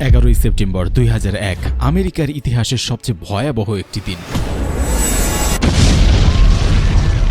এগারোই সেপ্টেম্বর দুই হাজার এক, আমেরিকার ইতিহাসের সবচেয়ে ভয়াবহ একটি দিন।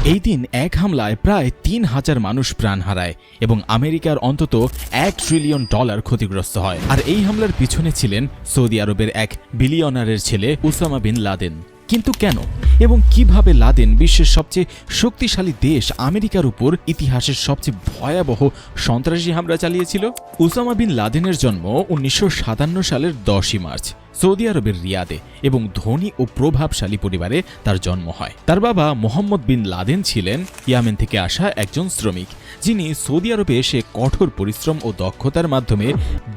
এই দিন এক হামলায় প্রায় তিন হাজার মানুষ প্রাণ হারায় এবং আমেরিকার অন্তত এক ট্রিলিয়ন ডলার ক্ষতিগ্রস্ত হয়। আর এই হামলার পিছনে ছিলেন সৌদি আরবের এক বিলিয়নারের ছেলে উসামা বিন লাদেন। কিন্তু কেন? এবং কীভাবে লাদেন বিশ্বের সবচেয়ে শক্তিশালী দেশ আমেরিকার উপর ইতিহাসের সবচেয়ে ভয়াবহ সন্ত্রাসী হামলা চালিয়েছিল? উসামা বিন লাদেনের জন্ম উনিশশো সাতান্ন সালের দশই মার্চ, সৌদি আরবের রিয়াদে এবং ধনী ও প্রভাবশালী পরিবারে তার জন্ম হয়। তার বাবা মোহাম্মদ বিন লাদেন ছিলেন ইয়ামেন থেকে আসা একজন শ্রমিক। যিনি সৌদি আরবে এসে কঠোর পরিশ্রম ও দক্ষতার মাধ্যমে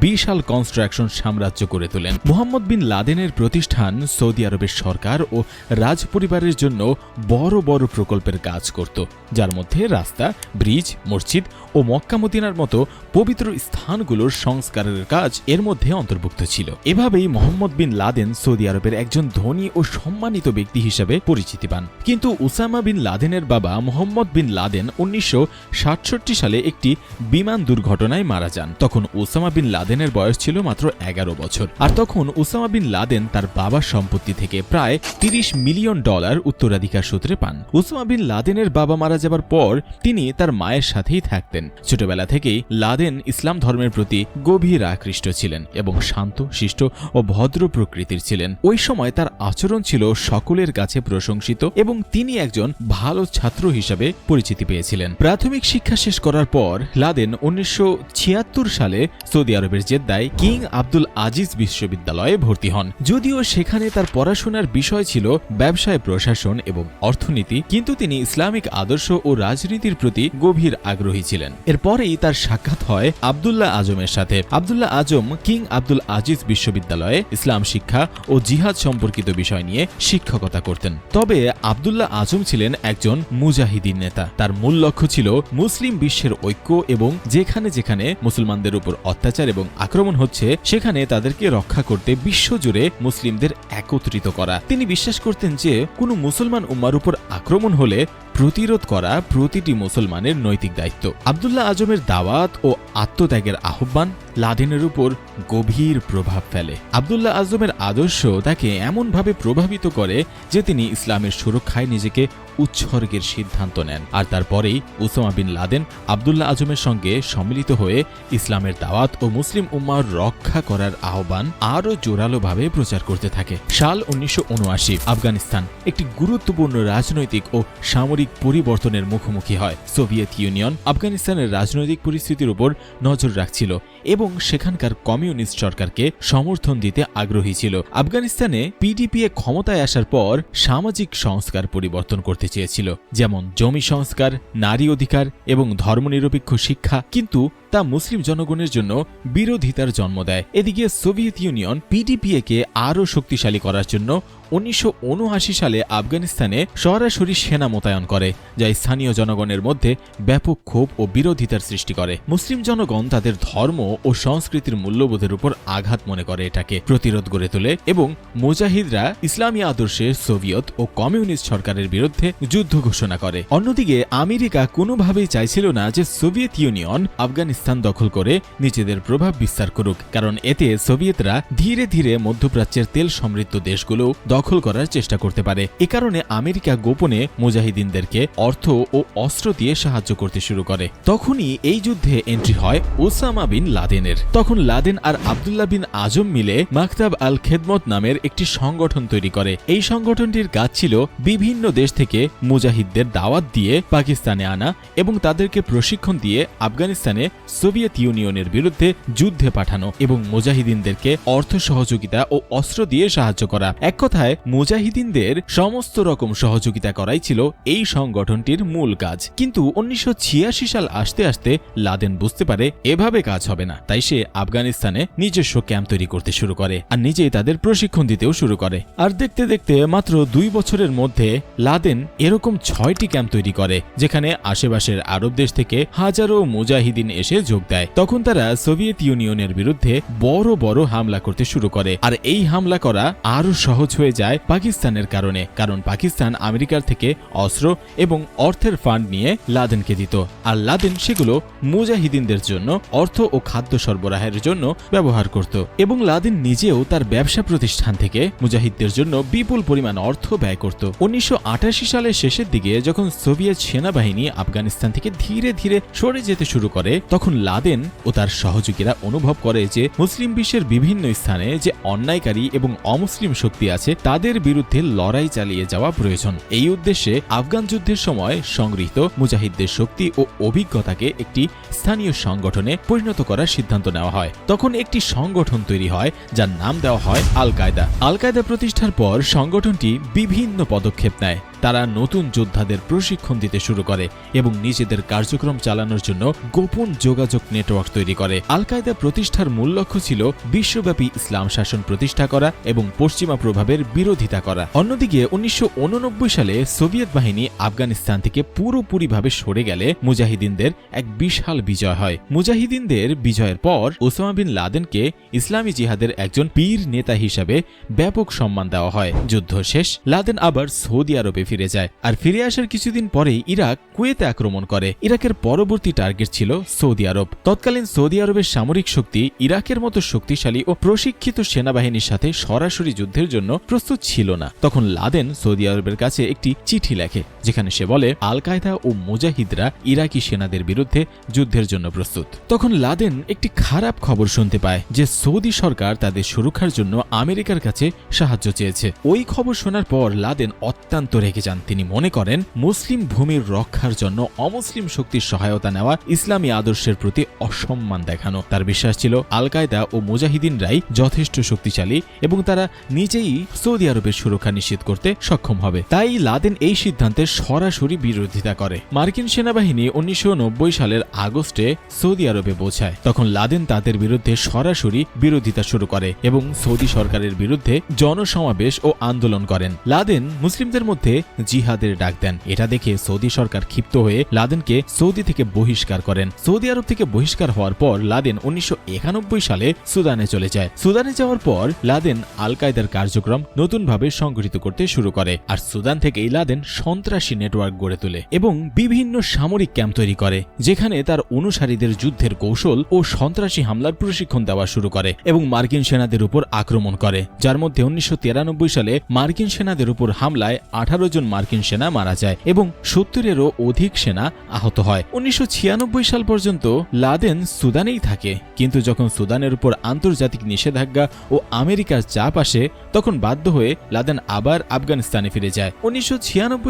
বিশাল কনস্ট্রাকশন সাম্রাজ্য করে তোলেন। মোহাম্মদ বিন লাদেনের প্রতিষ্ঠান সৌদি আরবের সরকার ও রাজ পরিবারের জন্য বড় বড় প্রকল্পের কাজ করত, যার মধ্যে রাস্তা, ব্রিজ, মসজিদ ও মক্কামদিনার মতো পবিত্র স্থানগুলোর সংস্কারের কাজ এর মধ্যে অন্তর্ভুক্ত ছিল। এভাবেই মোহাম্মদ বিন লাদেন সৌদি আরবের একজন ধনী ও সম্মানিত ব্যক্তি হিসেবে পরিচিতি পান। কিন্তু উসামা বিন লাদেনের বাবা মোহাম্মদ বিন লাদেন উনিশশো সালে একটি বিমান দুর্ঘটনায় মারা যান। তখন উসামা বিন লাদেনের বয়স ছিল মাত্র এগারো বছর। আর তখন উসামা বিন লাদেন তার বাবার সম্পত্তি থেকে প্রায় তিরিশ মিলিয়ন ডলার উত্তরাধিকার সূত্রে পান। উসামা বিন লাদেনের বাবা মারা যাবার পর তিনি তার মায়ের সাথেই থাকতেন। ছোটবেলা থেকেই লাদেন ইসলাম ধর্মের প্রতি গভীর আকৃষ্ট ছিলেন এবং শান্ত, শিষ্ট ও ভদ্র প্রকৃতির ছিলেন। ওই সময় তার আচরণ ছিল সকলের কাছে প্রশংসিত এবং তিনি একজন ভালো ছাত্র হিসাবে পরিচিতি পেয়েছিলেন। প্রাথমিক শিক্ষা শেষ করার পর লাদেন উনিশশো ছিয়াত্তর সালে সৌদি আরবের জেদ্দায় কিং আব্দুল আজিজ বিশ্ববিদ্যালয়ে ভর্তি হন। যদিও সেখানে তার পড়াশোনার বিষয় ছিল ব্যবসায় প্রশাসন এবং অর্থনীতি, কিন্তু তিনি ইসলামিক আদর্শ ও রাজনীতির প্রতি গভীর আগ্রহী ছিলেন। এরপরেই তার সাক্ষাৎ হয় আবদুল্লাহ আজমের সাথে। আবদুল্লাহ আজম কিং আব্দুল আজিজ বিশ্ববিদ্যালয়ে ইসলাম শিক্ষা ও জিহাদ সম্পর্কিত বিষয় নিয়ে শিক্ষকতা করতেন। তবে আবদুল্লাহ আজম ছিলেন একজন মুজাহিদিন নেতা। তার মূল লক্ষ্য ছিল মুসলিম বিশ্বের ঐক্য এবং যেখানে যেখানে মুসলমানদের উপর অত্যাচার এবং আক্রমণ হচ্ছে, সেখানে তাদেরকে রক্ষা করতে বিশ্বজুড়ে মুসলিমদের একত্রিত করা। তিনি বিশ্বাস করতেন যে কোনো মুসলমান উম্মার উপর আক্রমণ হলে প্রতিরোধ করা প্রতিটি মুসলমানের নৈতিক দায়িত্ব। আবদুল্লাহ আজমের দাওয়াত ও আত্মত্যাগের আহ্বান লাদেনের উপর গভীর প্রভাব ফেলে। আবদুল্লাহ আজমের আদর্শ তাকে এমনভাবে প্রভাবিত করে যে তিনি ইসলামের সুরক্ষায় নিজেকে উৎসর্গের সিদ্ধান্ত নেন। আর তারপরেই উসামা বিন লাদেন আবদুল্লাহ আজমের সঙ্গে সম্মিলিত হয়ে ইসলামের দাওয়াত ও মুসলিম উম্মার রক্ষা করার আহ্বান আরও জোরালোভাবে প্রচার করতে থাকে। সাল উনিশশো উনআশি, আফগানিস্তান একটি গুরুত্বপূর্ণ রাজনৈতিক ও সামরিক পরিবর্তনের মুখোমুখি হয়। সোভিয়েত ইউনিয়ন আফগানিস্তানের রাজনৈতিক পরিস্থিতির উপর নজর রাখছিল এবং সেখানকার কমিউনিস্ট সরকারকে সমর্থন দিতে আগ্রহী ছিল। আফগানিস্তানে পিডিপিএ ক্ষমতায় আসার পর সামাজিক সংস্কার পরিবর্তন করতে চেয়েছিল। যেমন জমি সংস্কার, নারী অধিকার এবং ধর্মনিরপেক্ষ শিক্ষা। কিন্তু তা মুসলিম জনগণের জন্য বিরোধিতার জন্ম দেয়। এদিকে সোভিয়েত ইউনিয়ন পিডিপিএ কে আরও শক্তিশালী করার জন্য উনিশশো উনআশি সালে আফগানিস্তানে সরাসরি সেনা মোতায়েন করে, যা স্থানীয় জনগণের মধ্যে ব্যাপক ক্ষোভ ও বিরোধিতার সৃষ্টি করে। মুসলিম জনগণ তাদের ধর্ম ও সংস্কৃতির মূল্যবোধের উপর আঘাত মনে করে এটাকে প্রতিরোধ গড়ে তোলে এবং মুজাহিদরা ইসলামী আদর্শে সোভিয়েত ও কমিউনিস্ট সরকারের বিরুদ্ধে যুদ্ধ ঘোষণা করে। অন্যদিকে আমেরিকা কোনোভাবেই চাইছিল না যে সোভিয়েত ইউনিয়ন আফগানিস্তান দখল করে নিজেদের প্রভাব বিস্তার করুক, কারণ এতে সোভিয়েতরা ধীরে ধীরে মধ্যপ্রাচ্যের তেল সমৃদ্ধ দেশগুলো দখল করার চেষ্টা করতে পারে। এ কারণে আমেরিকা গোপনে মুজাহিদিনদেরকে অর্থ ও অস্ত্র দিয়ে সাহায্য করতে শুরু করে। তখনই এই যুদ্ধে এন্ট্রি হয় ওসামা বিন লাদেনের। তখন লাদেন আর আবদুল্লাহ বিন আজম মিলে মাকতাব আল খেদমত নামের একটি সংগঠন তৈরি করে। এই সংগঠনটির কাজ ছিল বিভিন্ন দেশ থেকে মুজাহিদদের দাওয়াত দিয়ে পাকিস্তানে আনা এবং তাদেরকে প্রশিক্ষণ দিয়ে আফগানিস্তানে সোভিয়েত ইউনিয়নের বিরুদ্ধে যুদ্ধে পাঠানো এবং মুজাহিদিনদেরকে অর্থ সহযোগিতা ও অস্ত্র দিয়ে সাহায্য করা। এক কথায়, মুজাহিদিনদের সমস্ত রকম সহযোগিতা করাই ছিল এই সংগঠনটির মূল কাজ। কিন্তু উনিশশো ছিয়াশি সাল আসতে আসতে লাদেন বুঝতে পারে এভাবে কাজ হবে না। তাই সে আফগানিস্তানে নিজস্ব ক্যাম্প তৈরি করতে শুরু করে আর নিজেই তাদের প্রশিক্ষণ দিতেও শুরু করে। আর দেখতে দেখতে মাত্র দুই বছরের মধ্যে লাদেন এরকম ছয়টি ক্যাম্প তৈরি করে, যেখানে আশেপাশের আরব দেশ থেকে হাজারো মুজাহিদিন এসে যোগ দেয়। তখন তারা সোভিয়েত ইউনিয়নের বিরুদ্ধে বড় বড় হামলা করতে শুরু করে। আর এই হামলা করা আরও সহজ হয়ে যায় পাকিস্তানের কারণে। কারণ পাকিস্তান আমেরিকার থেকে অস্ত্র এবং অর্থের ফান্ড নিয়ে লাদেনকে দিত। আর লাদেন সেগুলো মুজাহিদিনদের জন্য অর্থ ও খাদ্য সরবরাহের জন্য ব্যবহার করত। এবং লাদেন নিজেও তার ব্যবসা প্রতিষ্ঠান থেকে মুজাহিদদের জন্য বিপুল পরিমাণ অর্থ ব্যয় করত। উনিশশো আঠাশি সালের শেষের দিকে যখন সোভিয়েত সেনাবাহিনী আফগানিস্তান থেকে ধীরে ধীরে সরে যেতে শুরু করে, তখন লাদেন ও তার সহযোগীরা অনুভব করে যে মুসলিম বিশ্বের বিভিন্ন স্থানে যে অন্যায়কারী এবং অমুসলিম শক্তি আছে, তাদের বিরুদ্ধে লড়াই চালিয়ে যাওয়া প্রয়োজন। এই উদ্দেশ্যে আফগান যুদ্ধের সময় সংগৃহীত মুজাহিদদের শক্তি ও অভিজ্ঞতাকে একটি স্থানীয় সংগঠনে পরিণত করার সিদ্ধান্ত নেওয়া হয়। তখন একটি সংগঠন তৈরি হয়, যার নাম দেওয়া হয় আল কায়দা আল কায়দা প্রতিষ্ঠার পর সংগঠনটি বিভিন্ন পদক্ষেপ নেয়। তারা নতুন যোদ্ধাদের প্রশিক্ষণ দিতে শুরু করে এবং নিজেদের কার্যক্রম চালানোর জন্য গোপন যোগাযোগ নেটওয়ার্ক তৈরি করে। আল কায়দা প্রতিষ্ঠার মূল লক্ষ্য ছিল বিশ্বব্যাপী ইসলাম শাসন প্রতিষ্ঠা করা এবং পশ্চিমা প্রভাবের বিরোধিতা করা। অন্যদিকে, উনিশশো সালে সোভিয়েত বাহিনী আফগানিস্তান থেকে পুরোপুরিভাবে সরে গেলে মুজাহিদিনদের এক বিশাল বিজয় হয়। মুজাহিদিনদের বিজয়ের পর ওসামা বিন লাদেনকে ইসলামী জিহাদের একজন পীর নেতা হিসাবে ব্যাপক সম্মান দেওয়া হয়। যুদ্ধ শেষ, লাদেন আবার সৌদি আরবে ফিরে যায়। আর ফিরে আসার কিছুদিন পরেই ইরাক কুয়েতে আক্রমণ করে। ইরাকের পরবর্তী টার্গেট ছিল সৌদি আরব। তৎকালীন সৌদি আরবের সামরিক শক্তি ইরাকের মতো শক্তিশালী ও প্রশিক্ষিত সেনাবাহিনীর সাথে সরাসরি যুদ্ধের জন্য প্রস্তুত ছিল না। তখন লাদেন সৌদি আরবের কাছে একটি চিঠি লেখে, যেখানে সে বলে আল কায়দা ও মুজাহিদরা ইরাকি সেনাদের বিরুদ্ধে যুদ্ধের জন্য প্রস্তুত। তখন লাদেন একটি খারাপ খবর শুনতে পায় যে সৌদি সরকার তাদের সুরক্ষার জন্য আমেরিকার কাছে সাহায্য চেয়েছে। ওই খবর শোনার পর লাদেন অত্যন্ত রেগে যান। তিনি মনে করেন, মুসলিম ভূমির রক্ষার জন্য অমুসলিম শক্তির সহায়তা নেওয়া ইসলামী আদর্শের প্রতি অসম্মান দেখানো। তার বিশ্বাস ছিল আল কায়দা ও মুজাহিদিনরাই যথেষ্ট শক্তিশালী এবং তারা নিজেই সৌদি আরবের সুরক্ষা নিশ্চিত করতে সক্ষম হবে। তাই লাদেন এই সিদ্ধান্তের সরাসরি বিরোধিতা করে। মার্কিন সেনাবাহিনী উনিশশো সালের আগস্টে সৌদি আরবে পৌঁছায়। তখন লাদেন তাদের বিরুদ্ধে সরাসরি বিরোধিতা শুরু করে এবং সৌদি সরকারের বিরুদ্ধে জনসমাবেশ ও আন্দোলন করেন। লাদেন মুসলিমদের মধ্যে জিহাদের ডাক দেন। এটা দেখে সৌদি সরকার ক্ষিপ্ত হয়ে লাদেনকে সৌদি থেকে বহিষ্কার করেন। সৌদি আরব থেকে বহিষ্কার হওয়ার পর লাদেন উনিশশো সালে সুদানে চলে যায়। সুদানে যাওয়ার পর লাদেন আল কায়দার কার্যক্রম নতুনভাবে সংগঠিত করতে শুরু করে আর সুদান থেকেই লাদেন সন্ত্রাসী নেটওয়ার্ক গড়ে তোলে এবং বিভিন্ন সামরিক ক্যাম্প তৈরি করে, যেখানে তার অনুসারীদের যুদ্ধের কৌশল ও সন্ত্রাসী হামলার প্রশিক্ষণ দেওয়া শুরু করে এবং মার্কিন সেনাদের উপর আক্রমণ করে, যার মধ্যে উনিশশো সালে মার্কিন সেনাদের উপর হামলায় আঠারো জন মার্কিন সেনা মারা যায় এবং সত্তরেরও অধিক সেনা আহত হয়। উনিশশো ছিয়ানব্বই সাল পর্যন্ত লাদেন সুদানেই থাকে। কিন্তু যখন সুদানের উপর আন্তর্জাতিক নিষেধাজ্ঞা ও আমেরিকার চাপ আসে, তখন বাধ্য হয়ে লাদেন আবার আফগানিস্তানে ফিরে যায়। উনিশশো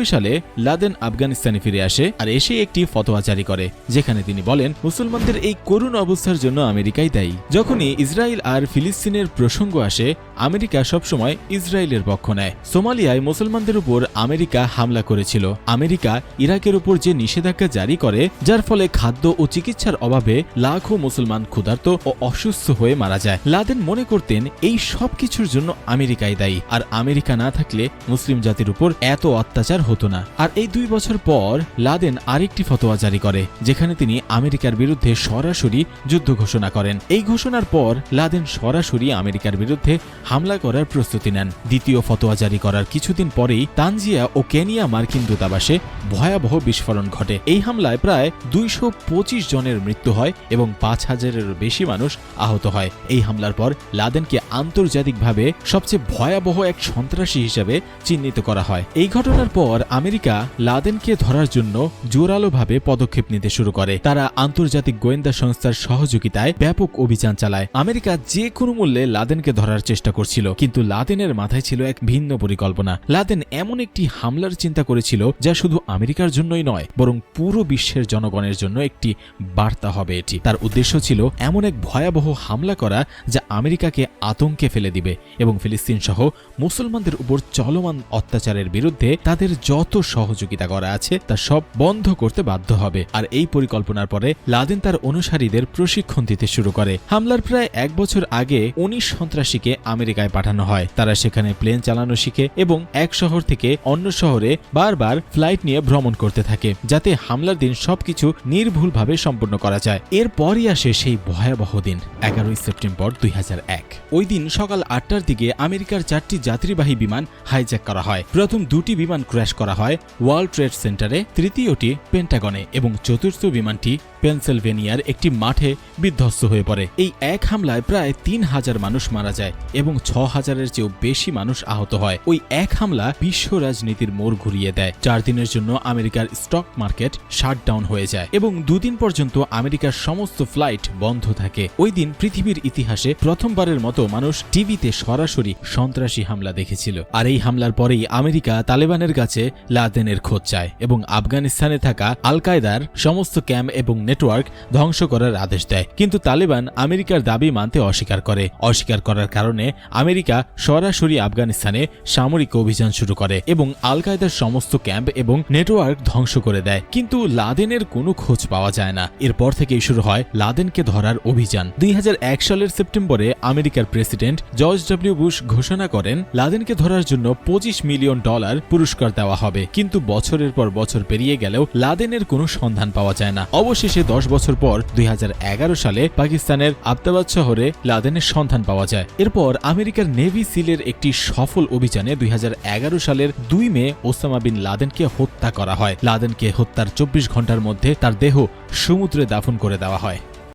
সালে লাদেন আফগানিস্তানে ফিরে আসে আর এসে একটি ফতোয়া জারি করে, যেখানে তিনি বলেন, মুসলমানদের এই করুণ অবস্থার জন্য আমেরিকাই দায়ী। যখনই ইসরায়েল আর ফিলিস্তিনের প্রসঙ্গ আসে, আমেরিকা সবসময় ইসরায়েলের পক্ষ নেয়। সোমালিয়ায় মুসলমানদের উপর আমেরিকা হামলা করেছিল। আমেরিকা ইরাকের উপর যে নিষেধাজ্ঞা জারি করে, যার ফলে খাদ্য ও চিকিৎসার অভাবে লাখো মুসলমান ক্ষুধার্ত ও অসুস্থ হয়ে মারা যায়। লাদেন মনে করতেন, এই সব কিছুর জন্য আমেরিকাই দায়ী। আর আমেরিকা না থাকলে মুসলিম জাতির উপর এত অত্যাচার হতো না। আর এই দুই বছর পর লাদেন আরেকটি ফতোয়া জারি করে, যেখানে তিনি আমেরিকার বিরুদ্ধে সরাসরি যুদ্ধ ঘোষণা করেন। এই ঘোষণার পর লাদেন সরাসরি আমেরিকার বিরুদ্ধে হামলা করার প্রস্তুতি নেন। দ্বিতীয় ফতোয়া জারি করার কিছুদিন পরেই তানজিয়া ও কেনিয়া মার্কিন দূতাবাসে ভয়াবহ বিস্ফোরণ ঘটে। এই হামলায় প্রায় দুইশো পঁচিশ জনের মৃত্যু হয় এবং পাঁচ হাজারেরও বেশি মানুষ আহত হয়। এই হামলার পর লাদেনকে আন্তর্জাতিকভাবে সবচেয়ে ভয়াবহ এক সন্ত্রাসী হিসেবে চিহ্নিত করা হয়। এই ঘটনার পর আমেরিকা লাদেনকে ধরার জন্য জোরালোভাবে পদক্ষেপ নিতে শুরু করে। তারা আন্তর্জাতিক গোয়েন্দা সংস্থার সহযোগিতায় ব্যাপক অভিযান চালায়। আমেরিকা যে কোনো মূল্যে লাদেনকে ধরার চেষ্টা করছিল, কিন্তু লাদেনের মাথায় ছিল এক ভিন্ন পরিকল্পনা। লাদেন এমন একটি হামলার চিন্তা করেছিল যা শুধু আমেরিকার জন্যই নয়, বরং পুরো বিশ্বের জনগণের জন্য একটি বার্তা হবে এটি। তার উদ্দেশ্য ছিল এমন এক ভয়াবহ হামলা করা যা আমেরিকাকে আতঙ্কে ফেলে দিবে এবং ফিলিস্তিন সহ মুসলমানদের উপর চলমান অত্যাচারের বিরুদ্ধে তাদের যত সহযোগিতা করা আছে, তা সব বন্ধ করতে বাধ্য হবে। আর এই পরিকল্পনার পরে লাদেন তার অনুসারীদের প্রশিক্ষণ দিতে শুরু করে। হামলার প্রায় এক বছর আগে উনিশ সন্ত্রাসীকে আমেরিকায় পাঠানো হয়। তারা সেখানে প্লেন চালানো শিখে এবং এক শহর থেকে অন্য শহরে বারবার ফ্লাইট নিয়ে ভ্রমণ করতে থাকে, যাতে হামলার দিন সবকিছু নির্ভুলভাবে সম্পন্ন করা যায়। এরপরই আসে সেই ভয়াবহ দিন, এগারোই সেপ্টেম্বর দুই হাজার এক। ওই দিন সকাল আটটার দিকে আমেরিকার চারটি যাত্রীবাহী বিমান হাইজ্যাক করা হয়। প্রথম দুটি বিমান ক্র্যাশ করা হয় ওয়ার্ল্ড ট্রেড সেন্টারে, তৃতীয়টি পেন্টাগনে এবং চতুর্থ বিমানটি পেনসিলভেনিয়ার একটি মাঠে বিধ্বস্ত হয়ে পড়ে। এই এক হামলায় প্রায় তিন হাজার মানুষ মারা যায় এবং ছ হাজারের চেয়েও বেশি মানুষ আহত হয়। ওই এক হামলা বিশ্ব রাজনীতির মোড় ঘুরিয়ে দেয়। চার দিনের জন্য আমেরিকার স্টক মার্কেট শাটডাউন হয়ে যায় এবং দুদিন পর্যন্ত আমেরিকার সমস্ত ফ্লাইট বন্ধ থাকে। ওই দিন পৃথিবীর ইতিহাসে প্রথমবারের মতো মানুষ টিভিতে সরাসরি সন্ত্রাসী হামলা দেখেছিল। আর এই হামলার পরেই আমেরিকা তালেবানের কাছে লাদেনের খোঁজ চায় এবং আফগানিস্তানে থাকা আল কায়দার সমস্ত ক্যাম্প এবং নেটওয়ার্ক ধ্বংস করার আদেশ দেয়। কিন্তু তালেবান আমেরিকার দাবি মানতে অস্বীকার করে। অস্বীকার করার কারণে আমেরিকা সরাসরি আফগানিস্তানে সামরিক অভিযান শুরু করে এবং আল কায়দার সমস্ত ক্যাম্প এবং নেটওয়ার্ক ধ্বংস করে দেয়। কিন্তু লাদেনের কোনো খোঁজ পাওয়া যায় না। এরপর থেকেই শুরু হয় লাদেনকে ধরার অভিযান। দুই হাজার এক সালের সেপ্টেম্বরে আমেরিকার প্রেসিডেন্ট জর্জ ডব্লিউ বুশ ঘোষণা করেন, লাদেনকে ধরার জন্য পঁচিশ মিলিয়ন ডলার পুরস্কার দেওয়া হবে। কিন্তু বছরের পর বছর পেরিয়ে গেলেও লাদেনের কোনো সন্ধান পাওয়া যায় না। অবশেষে দশ বছর পর দুই হাজার এগারো সালে পাকিস্তানের আবদাবাদ শহরে লাদেনের সন্ধান পাওয়া যায়। এরপর আমেরিকার নেভি সিলের একটি সফল অভিযানে দুই হাজার এগারো সালের দুই মে ওসামা বিন লাদেনকে হত্যা করা হয়। লাদেনকে হত্যার চব্বিশ ঘণ্টার মধ্যে তার দেহ সমুদ্রে দাফন করে দেওয়া হয়।